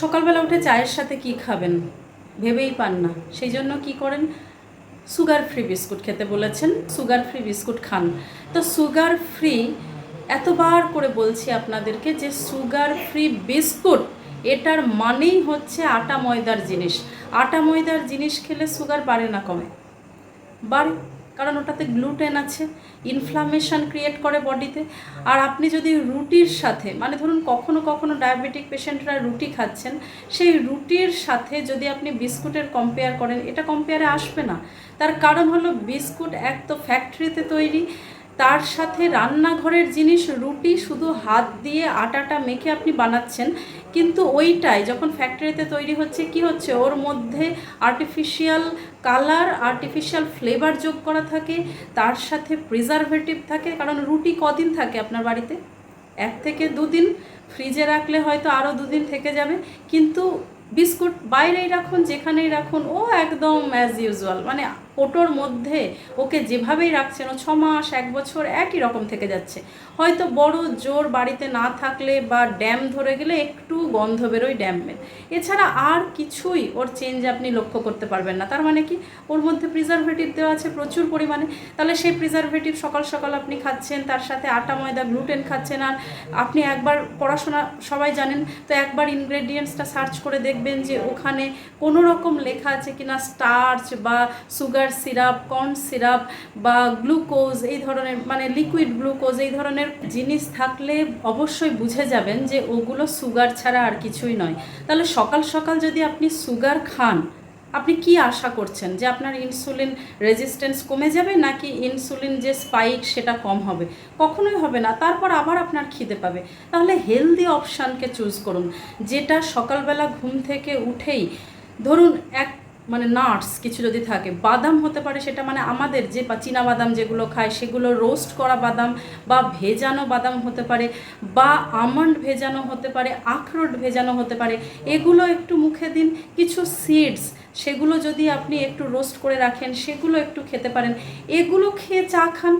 সকালবেলা উঠে চায়ের সাথে কি খাবেন? ভেবেই পান না। সেই জন্য কি করেন? সুগার ফ্রি বিস্কুট খেতে বলেছেন। সুগার ফ্রি বিস্কুট খান। তো সুগার ফ্রি, এতবার করে বলছি আপনাদেরকে যে সুগার ফ্রি বিস্কুট, এটার মানেই হচ্ছে আটা ময়দার জিনিস। আটা ময়দার জিনিস খেলে সুগার বাড়ে না কমে? বাড়ে। কারণ ওটাতে গ্লুটেন আছে ইনফ্লামেশন ক্রিয়েট করে বডিতে আর আপনি যদি রুটির সাথে মানে ধরুন কখনো কখনো ডায়াবেটিক পেশেন্টরা রুটি খাচ্ছেন, সেই রুটির সাথে যদি আপনি বিস্কুটের কম্পেয়ার করেন, এটা কম্পেয়ারে আসবে না। তার কারণ হলো বিস্কুট এক তো ফ্যাক্টরিতে তৈরি, তার সাথে রান্নাঘরের জিনিস, রুটি শুধু হাত দিয়ে আটাটা মেখে আপনি বানাচ্ছেন কিন্তু ওইটাই, যখন ফ্যাক্টরিতে তৈরি হচ্ছে, কি হচ্ছে? ওর মধ্যে আর্টিফিশিয়াল কালার আর্টিফিশিয়াল ফ্লেভার যোগ করা থাকে, তার সাথে প্রিজারভেটিভ থাকে, কারণ রুটি কদিন থাকে আপনার বাড়িতে? এক থেকে দুদিন ফ্রিজে রাখলে হয়তো আরও দুদিন থেকে যাবে, কিন্তু বিস্কুট বাইরেই রাখুন, যেখানেই রাখুন, ও একদম অ্যাজ ইউজুয়াল মানে ওটোর মধ্যে ওকে যেভাবেই রাখছেন, ও ছ মাস এক বছর একই রকম থেকে যাচ্ছে। হয়তো বড় জোর বাড়িতে না থাকলে বা ড্যাম ধরে গেলে একটু গন্ধ বেরোয় ড্যামের এছাড়া আর কিছুই ওর চেঞ্জ আপনি লক্ষ্য করতে পারবেন না। তার মানে কি? ওর মধ্যে প্রিজারভেটিভ দেওয়া আছে প্রচুর পরিমাণে। তাহলে সেই প্রিজারভেটিভ সকাল সকাল আপনি খাচ্ছেন, তার সাথে আটা, ময়দা গ্লুটেন খাচ্ছেন আর আপনি একবার পড়াশোনা, সবাই জানেন, তো একবার ইনগ্রেডিয়েন্টসটা সার্চ করে দেখবেন যে ওখানে কোনো রকম লেখা আছে কিনা স্টার্চ বা সুগার সিরাপ কর্ন সিরাপ বা গ্লুকোজ এই ধরনের মানে লিকুইড গ্লুকোজ এই ধরনের জিনিস থাকলে অবশ্যই বুঝে যাবেন যে ওগুলো সুগার ছাড়া আর কিছুই নয়। তাহলে সকাল সকাল যদি আপনি সুগার খান, আপনি কি আশা করছেন যে আপনার ইনসুলিন রেজিস্ট্যান্স কমে যাবে নাকি ইনসুলিন যে স্পাইক সেটা কম হবে? কখনোই হবে না, তারপর আবার আপনার খিদে পাবে। তাহলে হেলদি অপশানকে চুজ করুন, যেটা সকালবেলা ঘুম থেকে উঠেই ধরুন এক মানে নাটস কিছু যদি থাকে, বাদাম হতে পারে সেটা মানে আমাদের যে বা চীনা বাদাম যেগুলো খায়, সেগুলো রোস্ট করা বাদাম বা ভেজানো বাদাম হতে পারে বা আমন্ড ভেজানো হতে পারে আখরোট ভেজানো হতে পারে, এগুলো একটু মুখে দিন, কিছু সিডস সেগুলো যদি আপনি একটু রোস্ট করে রাখেন, সেগুলো একটু খেতে পারেন, এগুলো খেয়ে চা খান।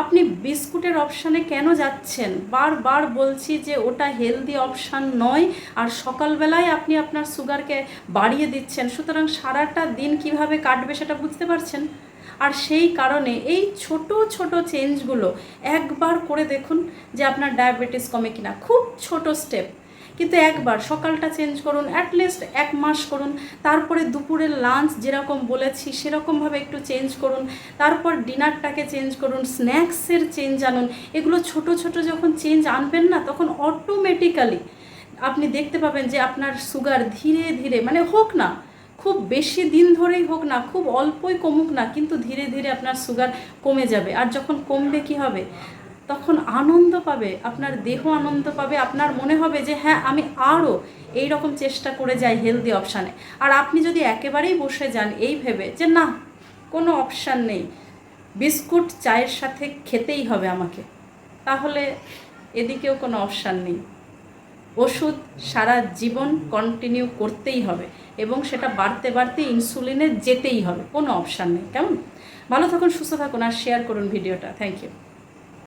আপনি বিস্কুটের অপশানে কেন যাচ্ছেন? বারবার বলছি যে ওটা হেলদি অপশান নয়, আর সকালবেলায় আপনি আপনার সুগারকে বাড়িয়ে দিচ্ছেন। সুতরাং সারাটা দিন কীভাবে কাটবে সেটা বুঝতে পারছেন? আর সেই কারণে এই ছোট ছোট চেঞ্জগুলো একবার করে দেখুন যে আপনার ডায়াবেটিস কমে কিনা। খুব ছোট স্টেপ কিন্তু একবার সকালটা চেঞ্জ করুন অ্যাটলিস্ট এক মাস করুন, তারপরে দুপুরের লাঞ্চ যেরকম বলেছি সেরকমভাবে একটু চেঞ্জ করুন, তারপর ডিনারটাকে চেঞ্জ করুন স্ন্যাক্সের চেঞ্জ আনুন, এগুলো ছোট ছোট যখন চেঞ্জ আনবেন না, তখন অটোমেটিক্যালি আপনি দেখতে পাবেন যে আপনার সুগার ধীরে ধীরে মানে হোক না, খুব বেশি দিন ধরেই হোক না, খুব অল্পই কমুক না, কিন্তু ধীরে ধীরে আপনার সুগার কমে যাবে। আর যখন কমবে কি হবে? তখন আনন্দ পাবে, আপনার দেহ আনন্দ পাবে, আপনার মনে হবে যে হ্যাঁ আমি আরও এই রকম চেষ্টা করে যাই হেলদি অপশানে আর আপনি যদি একেবারেই বসে যান এই ভেবে যে না, কোনো অপশান নেই, বিস্কুট চায়ের সাথে খেতেই হবে আমাকে, তাহলে এদিকেও কোনো অপশান নেই। ওষুধ সারা জীবন কন্টিনিউ করতেই হবে এবং সেটা বাড়তে বাড়তে ইনসুলিনে যেতেই হবে, কোনো অপশান নেই, কেমন? ভালো থাকুন, সুস্থ থাকুন, আর শেয়ার করুন ভিডিওটা থ্যাংক ইউ